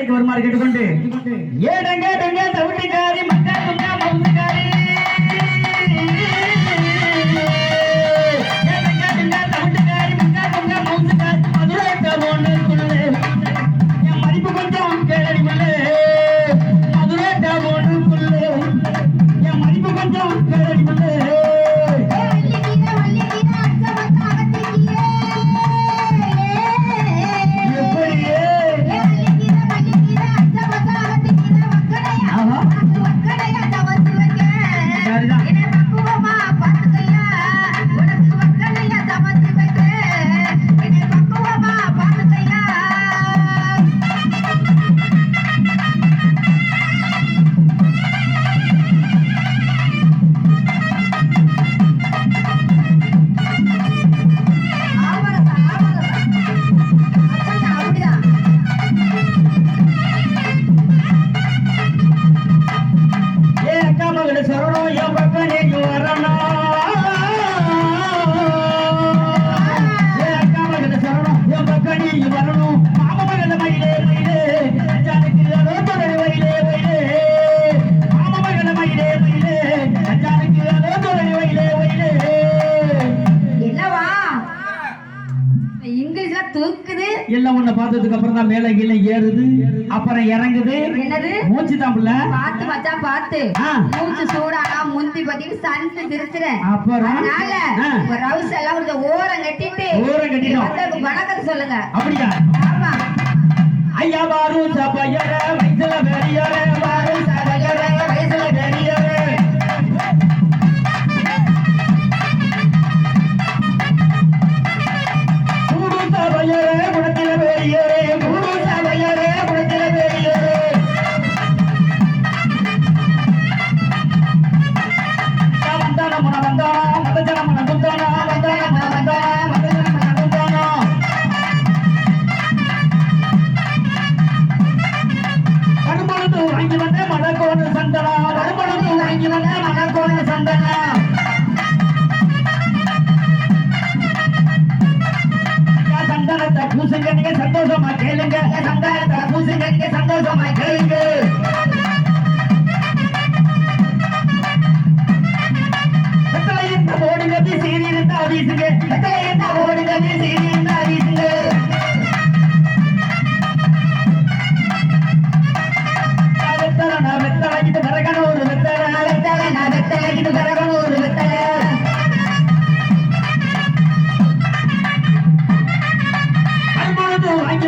சண்டைக்கு வருமாறு கேட்டுக்கொண்டு. ஏடங்க டங்க தவிட்டுக்காரி மக்கா துங்கா மவுசுக்காரி மதுரை என் மதிப்பு கொஞ்சம் கேளடி மல்லே எல்லாம் உன்னை பார்த்ததுக்கு அப்புறம் தான் மேலே கீழே ஏறுது. அப்புறம் இறங்குது. என்னது? மூச்சு தான் புள்ள. பார்த்து மச்சான் பார்த்து. மூச்சு சூடானா முந்தி பத்திட்டு சன்ட்டு திருத்துறேன். அப்புறம்? அதனால ரவுஸ் எல்லாம் கொஞ்சம் ஓரம் கட்டிட்டு ஓரம். வந்ததுக்கு வணக்கத்தை சொல்லுங்க. அப்படியா? ஆமா. ஐயா பாரு சபையர வயசுல வந்த சந்தனா வரும்பொழுது வாங்கி வந்த மணக்கோண சந்தனா சந்தனத்தை பூசுங்க நீங்க சந்தோஷமா கேளுங்க. சந்தனத்தை பூசுங்க நீங்க சந்தோஷமா கேளுங்க.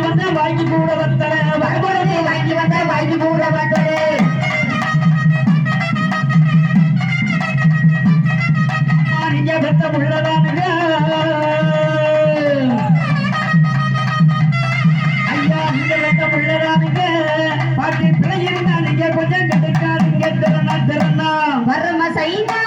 வந்த வாங்கி கூட வெத்தலை வரும்பொழுது வாங்கி வந்த வாங்கி கூட வெத்தலை நீங்க பெத்த உள்ளதானுங்க. ஐயா நீங்க பெத்த உள்ளதானுங்க. பாட்டி பிள்ளை இருந்தா நீங்க கொஞ்சம் கிடைக்காதுங்க திறனா திறனா. வரமா சைனா?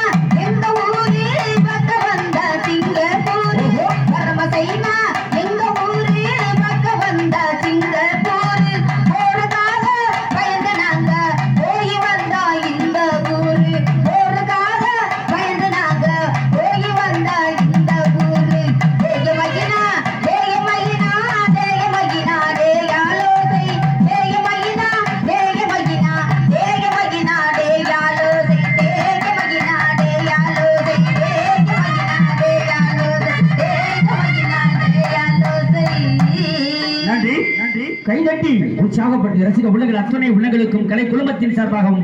கைதட்டி உற்சாகப்பட்டு ரசிக உள்ளங்கள் அத்தனை உள்ளங்களுக்கும் கலை குழுமத்தின் சார்பாகவும்